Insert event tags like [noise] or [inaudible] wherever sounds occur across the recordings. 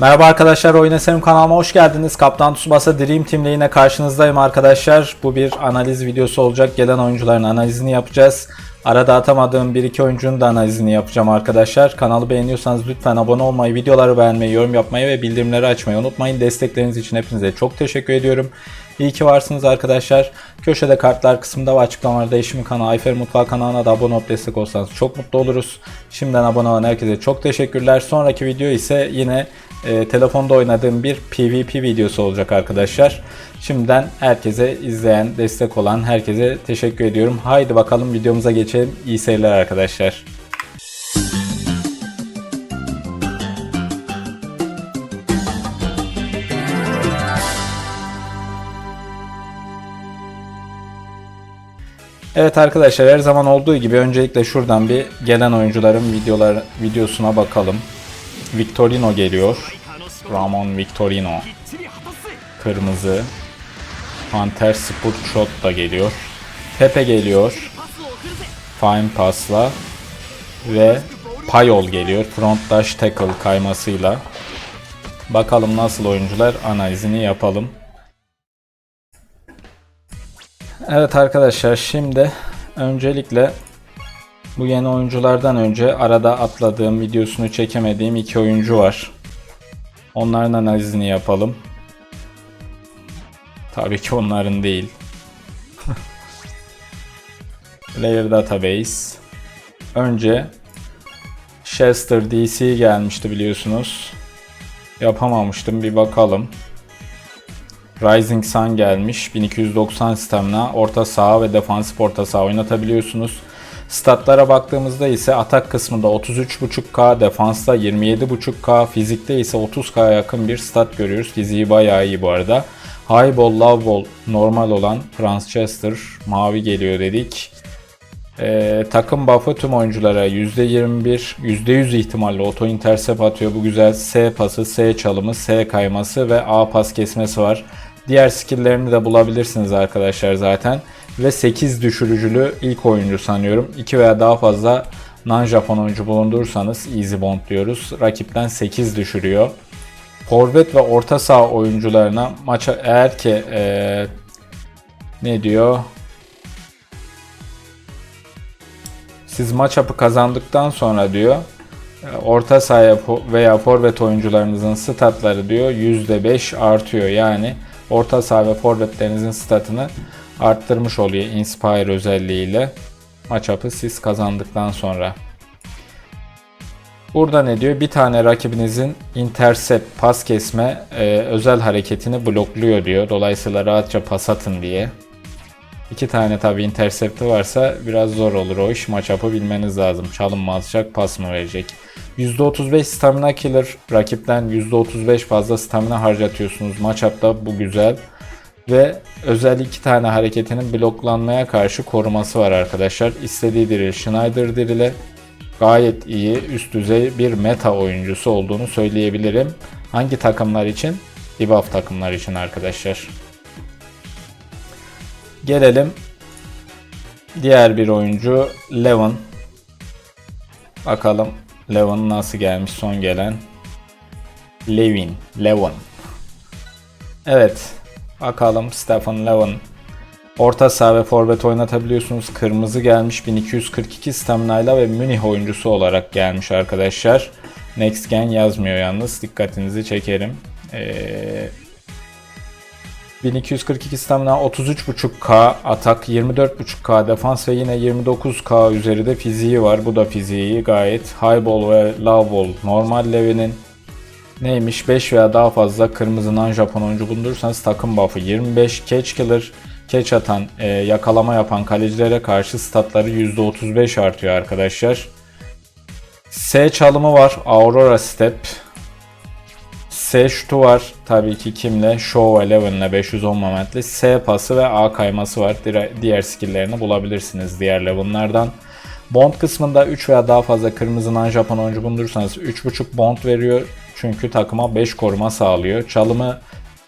Merhaba arkadaşlar, Oyun Eserim kanalıma hoş geldiniz. Kaptan Tsubasa Dream Team ile yine karşınızdayım arkadaşlar. Bu bir analiz videosu olacak. Gelen oyuncuların analizini yapacağız. Arada atamadığım 1-2 oyuncunun da analizini yapacağım arkadaşlar. Kanalı beğeniyorsanız lütfen abone olmayı, videoları beğenmeyi, yorum yapmayı ve bildirimleri açmayı unutmayın. Destekleriniz için hepinize çok teşekkür ediyorum. İyi ki varsınız arkadaşlar. Köşede kartlar kısmında ve açıklamalarda eşimin kanalı Ayfer Mutfağı kanalına da abone olup destek olsanız çok mutlu oluruz. Şimdiden abone olan herkese çok teşekkürler. Sonraki video ise yine e, telefonda oynadığım bir PvP videosu olacak arkadaşlar. Şimdiden herkese izleyen, destek olan herkese teşekkür ediyorum. Haydi bakalım videomuza geçelim. İyi seyirler arkadaşlar. Evet arkadaşlar her zaman olduğu gibi öncelikle şuradan bir gelen oyuncuların videolar videosuna bakalım. Victorino geliyor. Ramon Victorino. Kırmızı. Hunter Spurshot da geliyor. Pepe geliyor. Fine Pass'la. Ve Payol geliyor. Front dash tackle kaymasıyla. Bakalım nasıl oyuncular analizini yapalım. Evet arkadaşlar şimdi öncelikle bu yeni oyunculardan önce arada atladığım videosunu çekemediğim iki oyuncu var. Onların analizini yapalım. Tabii ki onların değil. [laughs] Player Database. Önce Chester DC gelmişti biliyorsunuz. Yapamamıştım bir bakalım. Rising Sun gelmiş. 1290 stamina, orta saha ve defansif orta saha oynatabiliyorsunuz. Statlara baktığımızda ise atak kısmında 33.5K, defansta 27.5K, fizikte ise 30K'ya yakın bir stat görüyoruz. Fiziği bayağı iyi bu arada. High ball, low ball normal olan Franz Chester mavi geliyor dedik. Ee, takım buff'ı tüm oyunculara %21, %100 ihtimalle auto intercept atıyor. Bu güzel S pası, S çalımı, S kayması ve A pas kesmesi var. Diğer skill'lerini de bulabilirsiniz arkadaşlar zaten. Ve 8 düşürücülü ilk oyuncu sanıyorum. 2 veya daha fazla non-Japon oyuncu bulundurursanız easy bond diyoruz. Rakipten 8 düşürüyor. Forvet ve orta saha oyuncularına maça eğer ki ee, ne diyor? Siz maç up'ı kazandıktan sonra diyor orta sahaya veya forvet oyuncularınızın statları diyor %5 artıyor. Yani orta saha ve forvetlerinizin statını arttırmış oluyor Inspire özelliğiyle. Maç up'ı siz kazandıktan sonra. Burada ne diyor? Bir tane rakibinizin intercept, pas kesme e, özel hareketini blokluyor diyor. Dolayısıyla rahatça pas atın diye. İki tane tabi intercept'i varsa biraz zor olur o iş. Maç up'ı bilmeniz lazım. Çalım mı atacak, pas mı verecek? %35 stamina killer. Rakipten %35 fazla stamina harcatıyorsunuz. Maç up'ta bu güzel. Ve özel iki tane hareketinin bloklanmaya karşı koruması var arkadaşlar. İstediği diril Schneider dirile gayet iyi üst düzey bir meta oyuncusu olduğunu söyleyebilirim. Hangi takımlar için? Debuff takımlar için arkadaşlar. Gelelim diğer bir oyuncu Levin. Bakalım Levin nasıl gelmiş son gelen. Levin, Levin. Evet. Bakalım Stefan Levin. Orta saha ve forvet oynatabiliyorsunuz. Kırmızı gelmiş 1242 stamina ile ve Münih oyuncusu olarak gelmiş arkadaşlar. Next Gen yazmıyor yalnız. Dikkatinizi çekerim. Ee, 1242 stamina 33.5k atak 24.5k defans ve yine 29k üzeri de fiziği var. Bu da fiziği gayet high ball ve low ball normal level'in neymiş 5 veya daha fazla kırmızı non Japon oyuncu bulundurursanız takım buff'ı 25 catch killer catch atan e, yakalama yapan kalecilere karşı statları %35 artıyor arkadaşlar. S çalımı var Aurora Step S şutu var. Tabii ki kimle? Show 11 ile 510 momentli. S pası ve A kayması var. Diğer skilllerini bulabilirsiniz diğer level'lardan. Bond kısmında 3 veya daha fazla kırmızı non Japon oyuncu bulundurursanız 3.5 bond veriyor. Çünkü takıma 5 koruma sağlıyor. Çalımı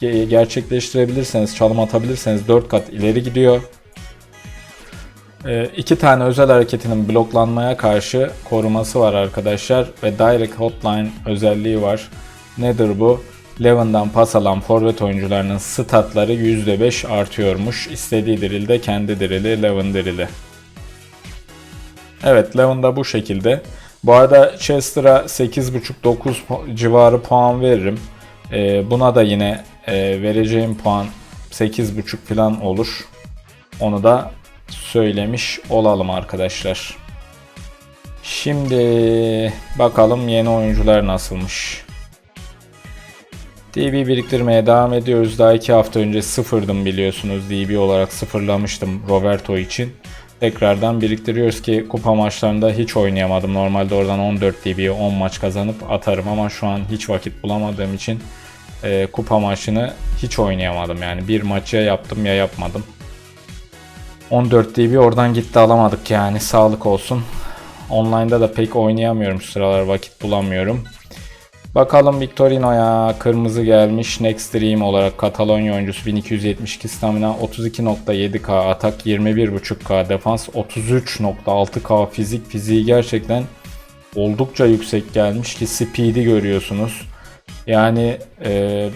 gerçekleştirebilirseniz, çalım atabilirseniz 4 kat ileri gidiyor. E, tane özel hareketinin bloklanmaya karşı koruması var arkadaşlar ve Direct Hotline özelliği var. Nedir bu? Levan'dan pas alan forvet oyuncularının statları %5 artıyormuş. İstediği dirilde kendi dirili, Levan dirili. Evet Levan da bu şekilde. Bu arada Chester'a 8.5-9 civarı puan veririm. Ee, buna da yine e, vereceğim puan 8.5 falan olur. Onu da söylemiş olalım arkadaşlar. Şimdi bakalım yeni oyuncular nasılmış. DB biriktirmeye devam ediyoruz. Daha 2 hafta önce sıfırdım biliyorsunuz. DB olarak sıfırlamıştım Roberto için. Tekrardan biriktiriyoruz ki kupa maçlarında hiç oynayamadım. Normalde oradan 14 DB'ye 10 maç kazanıp atarım ama şu an hiç vakit bulamadığım için e, kupa maçını hiç oynayamadım. Yani bir maç ya yaptım ya yapmadım. 14 DB oradan gitti alamadık yani sağlık olsun. Online'da da pek oynayamıyorum şu sıralar vakit bulamıyorum. Bakalım Victorino'ya kırmızı gelmiş. Next Dream olarak Katalonya oyuncusu 1272 stamina 32.7k atak 21.5k defans 33.6k fizik fiziği gerçekten oldukça yüksek gelmiş ki speed'i görüyorsunuz. Yani e,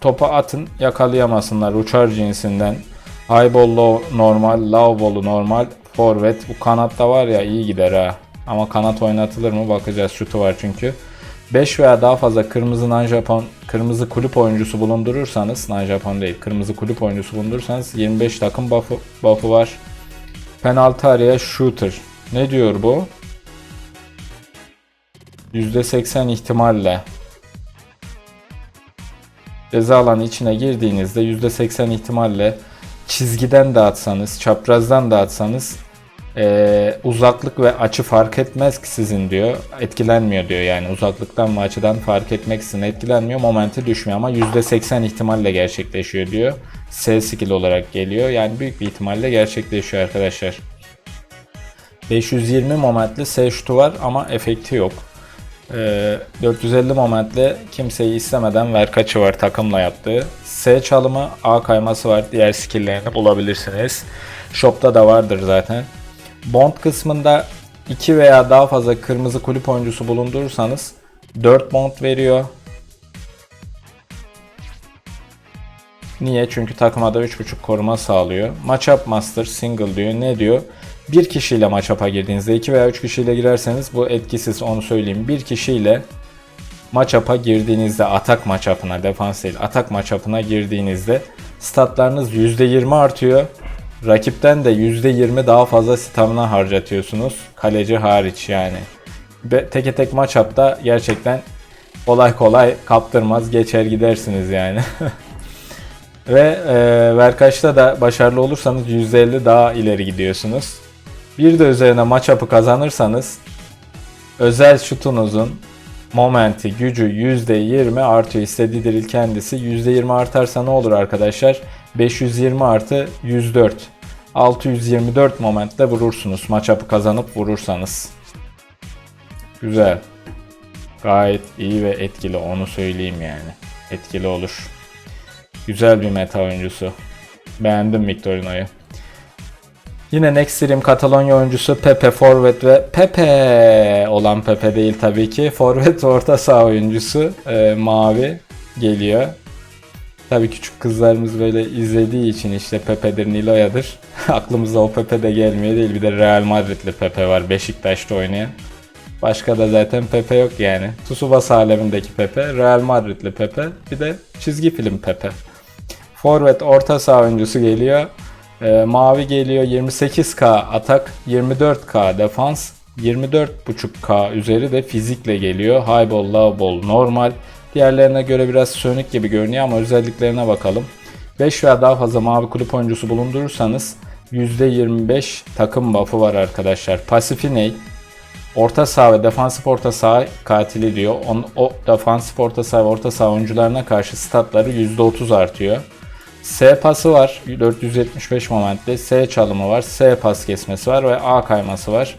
topa atın yakalayamasınlar uçar cinsinden. High ball low normal, low ball'u normal, forvet. Bu kanatta var ya iyi gider ha. Ama kanat oynatılır mı bakacağız şutu var çünkü. 5 veya daha fazla kırmızı non-Japon, kırmızı kulüp oyuncusu bulundurursanız, non-Japon değil, kırmızı kulüp oyuncusu bulundurursanız 25 takım buff'ı, buff'ı var. Penaltı araya shooter. Ne diyor bu? %80 ihtimalle ceza alanı içine girdiğinizde %80 ihtimalle çizgiden dağıtsanız, çaprazdan dağıtsanız ee, uzaklık ve açı fark etmez ki sizin diyor. Etkilenmiyor diyor yani uzaklıktan ve açıdan fark etmeksizin etkilenmiyor. Momenti düşmüyor ama %80 ihtimalle gerçekleşiyor diyor. S skill olarak geliyor. Yani büyük bir ihtimalle gerçekleşiyor arkadaşlar. 520 momentli S şutu var ama efekti yok. Ee, 450 momentle kimseyi istemeden ver kaçı var takımla yaptığı. S çalımı, A kayması var. Diğer skilllerini bulabilirsiniz. Shop'ta da vardır zaten. Bond kısmında 2 veya daha fazla kırmızı kulüp oyuncusu bulundurursanız 4 bond veriyor. Niye? Çünkü takıma da 3.5 koruma sağlıyor. Matchup Master Single diyor. Ne diyor? Bir kişiyle matchup'a girdiğinizde 2 veya 3 kişiyle girerseniz bu etkisiz onu söyleyeyim. Bir kişiyle matchup'a girdiğinizde atak matchup'ına defans değil atak matchup'ına girdiğinizde statlarınız %20 artıyor. Rakipten de %20 daha fazla stamina harcatıyorsunuz. Kaleci hariç yani. Ve teke tek matchup'ta gerçekten kolay kolay kaptırmaz geçer gidersiniz yani. [laughs] Ve e, Verkaç'ta da başarılı olursanız %50 daha ileri gidiyorsunuz. Bir de üzerine matchup'ı kazanırsanız özel şutunuzun momenti, gücü %20 artıyor. İstediği diril kendisi. %20 artarsa ne olur arkadaşlar? 520 artı 104. 624 momentle vurursunuz. Matchup'ı kazanıp vurursanız. Güzel. Gayet iyi ve etkili onu söyleyeyim yani. Etkili olur. Güzel bir meta oyuncusu. Beğendim Victorino'yu. Yine Next Dream Katalonya oyuncusu Pepe Forvet ve Pepe olan Pepe değil tabii ki. Forvet [laughs] orta saha oyuncusu e, mavi geliyor. Tabii küçük kızlarımız böyle izlediği için işte Pepe'dir, Nilo'yadır. [laughs] Aklımıza o Pepe de gelmiyor değil. Bir de Real Madrid'li Pepe var Beşiktaş'ta oynayan. Başka da zaten Pepe yok yani. Tsubasa alemindeki Pepe, Real Madrid'li Pepe, bir de çizgi film Pepe. Forvet orta saha oyuncusu geliyor. Ee, mavi geliyor 28k atak, 24k defans, 24.5k üzeri de fizikle geliyor. High ball, low ball normal. Diğerlerine göre biraz sönük gibi görünüyor ama özelliklerine bakalım. 5 veya daha fazla mavi kulüp oyuncusu bulundurursanız %25 takım buff'ı var arkadaşlar. Pasifi ne? Orta saha ve defansif orta saha katili diyor. On, o defansif orta saha ve orta saha oyuncularına karşı statları %30 artıyor. S pası var 475 momentte. S çalımı var. S pas kesmesi var ve A kayması var.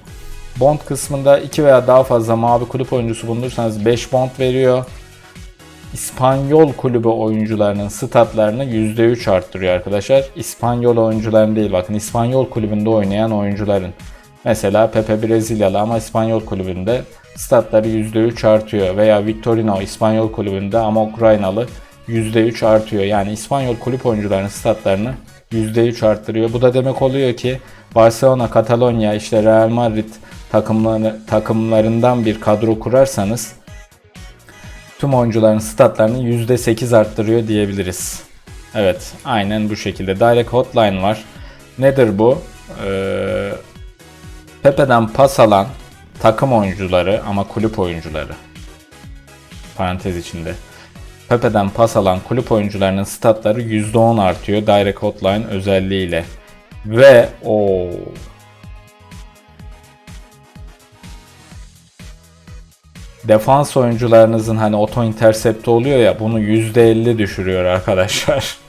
Bond kısmında 2 veya daha fazla mavi kulüp oyuncusu bulundursanız 5 bond veriyor. İspanyol kulübü oyuncularının statlarını %3 arttırıyor arkadaşlar. İspanyol oyuncuların değil bakın İspanyol kulübünde oynayan oyuncuların. Mesela Pepe Brezilyalı ama İspanyol kulübünde statları %3 artıyor. Veya Victorino İspanyol kulübünde ama Ukraynalı %3 artıyor. Yani İspanyol kulüp oyuncularının statlarını %3 arttırıyor. Bu da demek oluyor ki Barcelona, Katalonya, işte Real Madrid takımları, takımlarından bir kadro kurarsanız tüm oyuncuların statlarını %8 arttırıyor diyebiliriz. Evet, aynen bu şekilde. Direct Hotline var. Nedir bu? Ee, Pepe'den pas alan takım oyuncuları ama kulüp oyuncuları. Parantez içinde. Pepe'den pas alan kulüp oyuncularının statları %10 artıyor Direct Hotline özelliğiyle. Ve o defans oyuncularınızın hani auto intercept oluyor ya bunu %50 düşürüyor arkadaşlar. [laughs]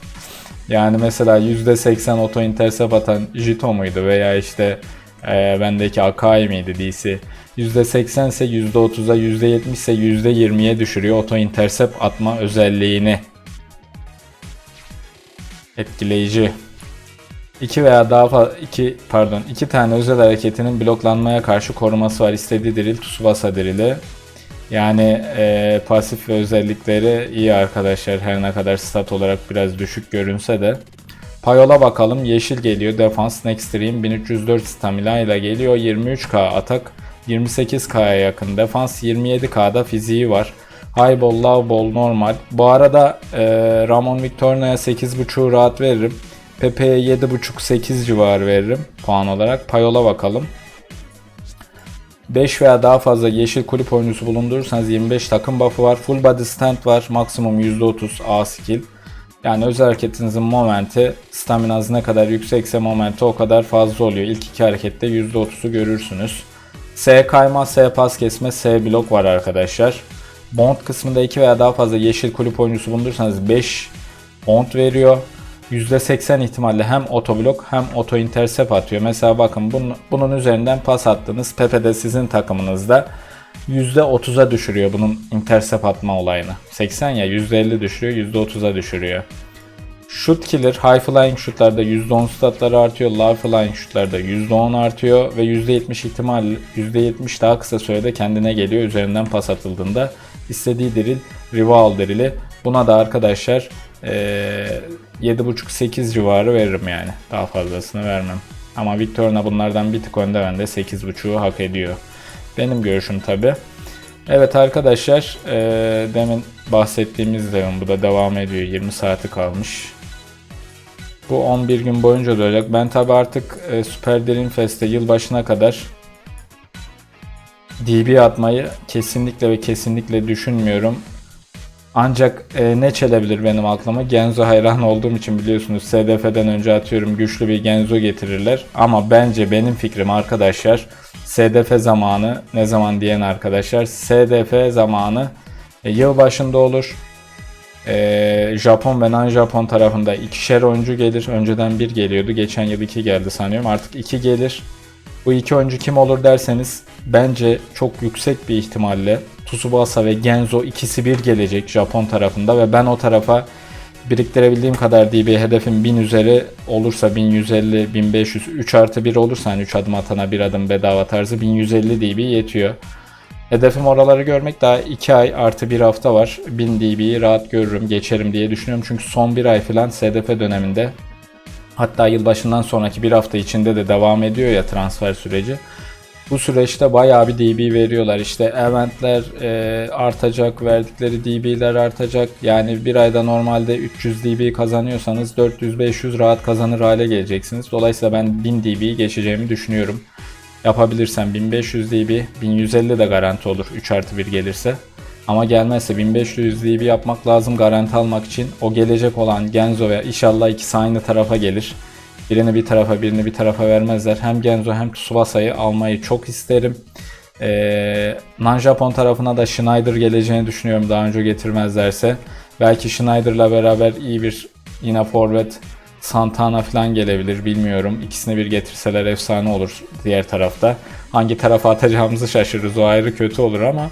Yani mesela %80 auto intercept atan Jito muydu veya işte e, bendeki Akai miydi DC? %80 ise %30'a %70 ise %20'ye düşürüyor auto intercept atma özelliğini. Etkileyici. 2 veya daha fazla iki pardon iki tane özel hareketinin bloklanmaya karşı koruması var. İstediği diril Tsubasa dirili. Yani e, pasif ve özellikleri iyi arkadaşlar her ne kadar stat olarak biraz düşük görünse de. Payola bakalım yeşil geliyor defans Nextream 1304 stamina ile geliyor 23k atak 28k'ya yakın defans 27k'da fiziği var. High ball, low ball normal. Bu arada e, Ramon Victorino'ya 8.5 rahat veririm. Pepe'ye 7.5-8 civarı veririm puan olarak. Payola bakalım. 5 veya daha fazla yeşil kulüp oyuncusu bulundurursanız 25 takım buff'ı var. Full body stand var. Maksimum %30 A skill. Yani özel hareketinizin momenti staminaz ne kadar yüksekse momenti o kadar fazla oluyor. İlk iki harekette %30'u görürsünüz. S kayma, S pas kesme, S blok var arkadaşlar. Bond kısmında 2 veya daha fazla yeşil kulüp oyuncusu bulundurursanız 5 bond veriyor. %80 ihtimalle hem otoblok hem oto intercept atıyor. Mesela bakın bunun, bunun üzerinden pas attınız. Pepe de sizin takımınızda %30'a düşürüyor bunun intercept atma olayını. 80 ya %50 düşürüyor %30'a düşürüyor. Shoot killer high flying şutlarda %10 statları artıyor. Low flying şutlarda %10 artıyor ve %70 ihtimal %70 daha kısa sürede kendine geliyor üzerinden pas atıldığında. istediği diril rival dirili. Buna da arkadaşlar ee, 7.5-8 civarı veririm yani. Daha fazlasını vermem. Ama Victorina bunlardan bir tık önde bende 8.5'u hak ediyor. Benim görüşüm tabi. Evet arkadaşlar e, demin bahsettiğimiz devin bu da devam ediyor. 20 saati kalmış. Bu 11 gün boyunca da olacak. Ben tabi artık e, Super Dream Fest'te yılbaşına kadar DB atmayı kesinlikle ve kesinlikle düşünmüyorum. Ancak e, ne çelebilir benim aklıma? Genzo hayran olduğum için biliyorsunuz SDF'den önce atıyorum güçlü bir Genzo getirirler. Ama bence benim fikrim arkadaşlar SDF zamanı ne zaman diyen arkadaşlar SDF zamanı e, yıl başında olur. E, Japon ve non-Japon tarafında ikişer oyuncu gelir. Önceden bir geliyordu. Geçen yıl iki geldi sanıyorum. Artık iki gelir. Bu iki oyuncu kim olur derseniz bence çok yüksek bir ihtimalle Tsubasa ve Genzo ikisi bir gelecek Japon tarafında ve ben o tarafa biriktirebildiğim kadar diye bir hedefim 1000 üzeri olursa 1150 1500 3 artı 1 olursa hani 3 adım atana bir adım bedava tarzı 1150 dB yetiyor. Hedefim oraları görmek daha 2 ay artı 1 hafta var. 1000 dB'yi rahat görürüm geçerim diye düşünüyorum. Çünkü son 1 ay falan SDF döneminde hatta yılbaşından sonraki bir hafta içinde de devam ediyor ya transfer süreci. Bu süreçte bayağı bir DB veriyorlar. İşte eventler e, artacak, verdikleri DB'ler artacak. Yani bir ayda normalde 300 DB kazanıyorsanız 400-500 rahat kazanır hale geleceksiniz. Dolayısıyla ben 1000 DB'yi geçeceğimi düşünüyorum. Yapabilirsem 1500 DB, 1150 de garanti olur 3 artı 1 gelirse. Ama gelmezse 1500 DB yapmak lazım garanti almak için. O gelecek olan Genzo ve inşallah ikisi aynı tarafa gelir. Birini bir tarafa birini bir tarafa vermezler. Hem Genzo hem Tsubasa'yı almayı çok isterim. Ee, Non-Japon tarafına da Schneider geleceğini düşünüyorum daha önce getirmezlerse. Belki Schneider'la beraber iyi bir yine forvet Santana falan gelebilir bilmiyorum. İkisini bir getirseler efsane olur diğer tarafta. Hangi tarafa atacağımızı şaşırırız o ayrı kötü olur ama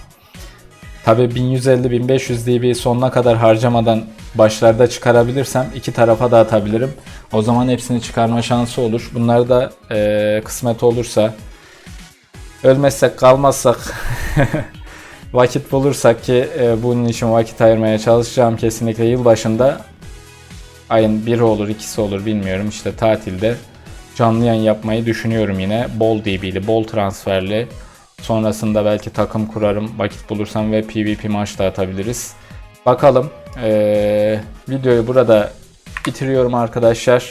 Tabi 1150-1500 dB sonuna kadar harcamadan başlarda çıkarabilirsem iki tarafa da atabilirim. O zaman hepsini çıkarma şansı olur. Bunlar da e, kısmet olursa ölmezsek kalmazsak [laughs] vakit bulursak ki e, bunun için vakit ayırmaya çalışacağım. Kesinlikle yılbaşında ayın biri olur ikisi olur bilmiyorum. İşte tatilde canlı yayın yapmayı düşünüyorum yine. Bol DB'li bol transferli. Sonrasında belki takım kurarım vakit bulursam ve PvP maç da atabiliriz. Bakalım Ee, videoyu burada bitiriyorum arkadaşlar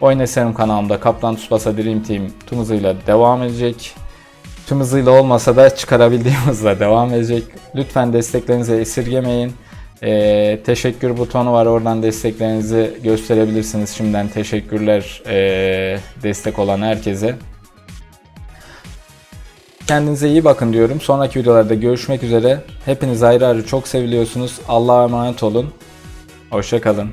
Oyun Eserim kanalımda Kaplan Tsubasa Dream Team tüm hızıyla devam edecek tüm hızıyla olmasa da çıkarabildiğim [laughs] hızla devam edecek. Lütfen desteklerinizi esirgemeyin. Ee, teşekkür butonu var oradan desteklerinizi gösterebilirsiniz. Şimdiden teşekkürler ee, destek olan herkese. Kendinize iyi bakın diyorum. Sonraki videolarda görüşmek üzere. Hepiniz ayrı ayrı çok seviliyorsunuz. Allah'a emanet olun. Hoşçakalın.